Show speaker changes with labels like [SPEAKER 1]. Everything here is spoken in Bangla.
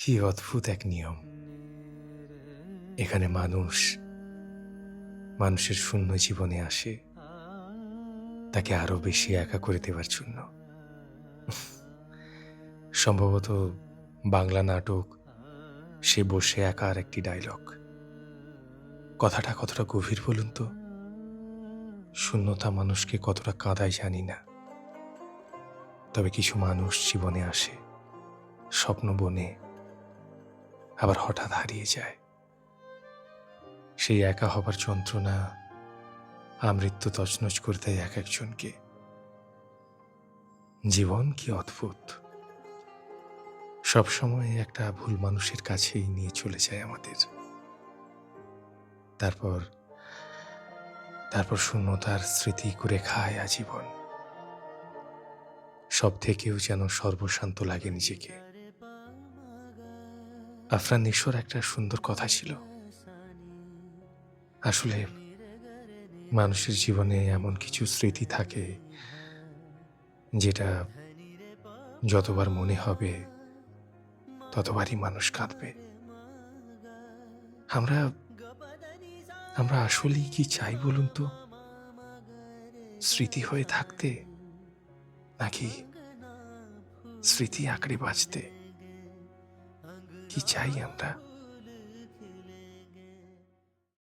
[SPEAKER 1] কি অদ্ভুত এক নিয়ম। এখানে মানুষ, মানুষের শূন্য জীবনে আসে, তাকে আরও বেশি একা করে দেওয়ার জন্য। সম্ভবত বাংলা নাটক, সে বসে একা আর একটি ডায়লগ কথাটা কতটা গভীর বলুন তো? শূন্যতা মানুষকে কতটা কাঁদায় জানি না। তবে কিছু মানুষ জীবনে আসে, স্বপ্ন বনে আবার হঠাৎ হারিয়ে যায়। সেই একা হবার যন্ত্রণা আমৃত্যু তছনছ করে দেয় এক একজনকে। জীবন কি অদ্ভুত। সবসময় একটা ভুল মানুষের কাছেই নিয়ে চলে যায় আমাদের। তারপর তারপর শূন্যতার স্মৃতি করে খায় আজীবন। সব থেকেও যেন সর্বশান্ত লাগে নিজেকে। আফরান নিশোর একটা সুন্দর কথা ছিল। আসলে মানুষের জীবনে এমন কিছু স্মৃতি থাকে, যেটা যতবার মনে হবে, ততবারই মানুষ কাঁদবে। আমরা আমরা আসলেই কি চাই বলুন তো? স্মৃতি হয়ে থাকতে, নাকি স্মৃতি আঁকড়ে বাঁচতে? কি চাই আমরা